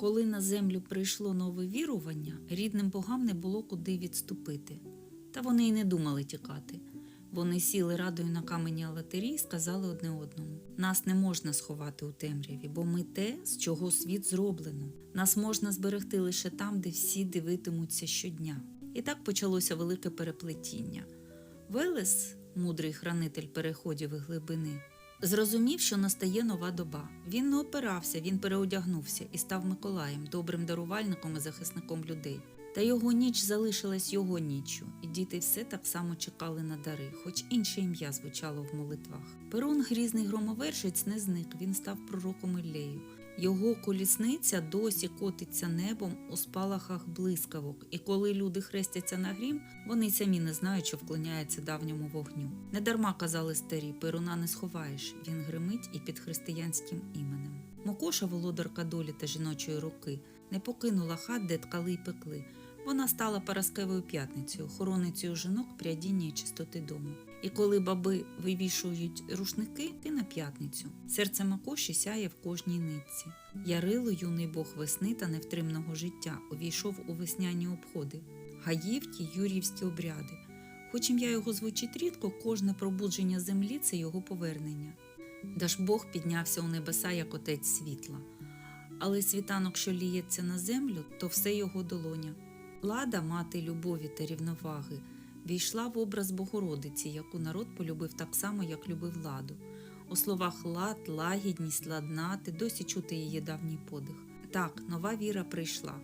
Коли на землю прийшло нове вірування, рідним богам не було куди відступити. Та вони й не думали тікати. Вони сіли радою на камені Алатирі і сказали одне одному: нас не можна сховати у темряві, бо ми те, з чого світ зроблено. Нас можна зберегти лише там, де всі дивитимуться щодня. І так почалося велике переплетіння. Велес, мудрий хранитель переходів і глибини, зрозумів, що настає нова доба. Він не опирався, він переодягнувся і став Миколаєм, добрим дарувальником і захисником людей. Та його ніч залишилась його ніччю, і діти все так само чекали на дари, хоч інше ім'я звучало в молитвах. Перун грізний громовершець не зник, він став пророком Іллею. Його колісниця досі котиться небом у спалахах блискавок, і коли люди хрестяться на грім, вони самі не знають, що вклоняється давньому вогню. Недарма казали старі, перуна не сховаєш, він гримить і під християнським іменем. Мокоша, володарка долі та жіночої руки, не покинула хат, де ткали й пекли. Вона стала Параскевою п'ятницею, охороницею жінок прядіння і чистоти дому. І коли баби вивішують рушники, ти на п'ятницю. Серце Макоші сяє в кожній нитці. Ярило, юний бог весни та невтримного життя, увійшов у весняні обходи, гаївки, юрівські обряди. Хоч ім'я його звучить рідко, кожне пробудження землі це його повернення. Дажбог піднявся у небеса як отець світла. Але світанок, що ліється на землю, то все його долоня. Лада, мати любові та рівноваги, війшла в образ Богородиці, яку народ полюбив так само, як любив ладу. У словах лад, лагідність, ладнати, досі чути її давній подих. Так, нова віра прийшла.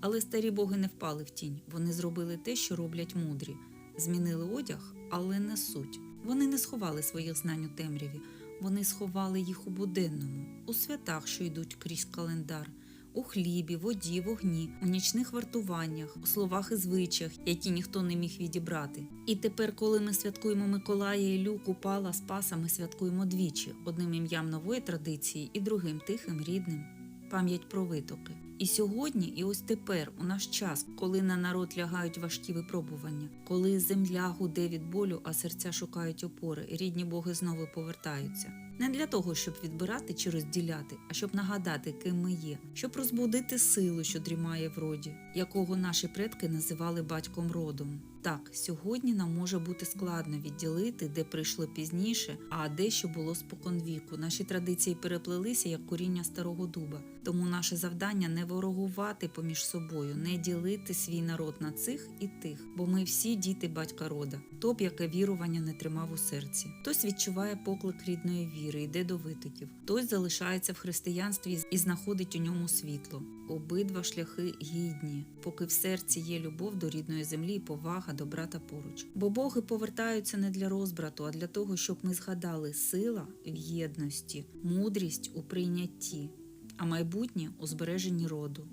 Але старі боги не впали в тінь. Вони зробили те, що роблять мудрі. Змінили одяг, але не суть. Вони не сховали своїх знань у темряві, вони сховали їх у буденному, у святах, що йдуть крізь календар, у хлібі, воді, вогні, у нічних вартуваннях, у словах і звичаях, які ніхто не міг відібрати. І тепер, коли ми святкуємо Миколая, і Люку, Пала, Спаса, ми святкуємо двічі одним ім'ям нової традиції і другим тихим, рідним. Пам'ять про витоки. І сьогодні, і ось тепер, у наш час, коли на народ лягають важкі випробування, коли земля гуде від болю, а серця шукають опори, рідні боги знову повертаються. Не для того, щоб відбирати чи розділяти, а щоб нагадати, ким ми є, щоб розбудити силу, що дрімає в роді, якого наші предки називали батьком родом. Так, сьогодні нам може бути складно відділити, де прийшло пізніше, а де що було споконвіку. Наші традиції переплелися як коріння старого дуба. Тому наше завдання не ворогувати поміж собою, не ділити свій народ на цих і тих, бо ми всі діти батька рода. Хто б яке вірування не тримав у серці. Хтось відчуває поклик рідної віри, йде до витоків, хтось залишається в християнстві і знаходить у ньому світло. Обидва шляхи гідні, поки в серці є любов до рідної землі і повага до брата поруч. Бо боги повертаються не для розбрату, а для того, щоб ми згадали сила в єдності, мудрість у прийнятті, а майбутнє у збереженні роду.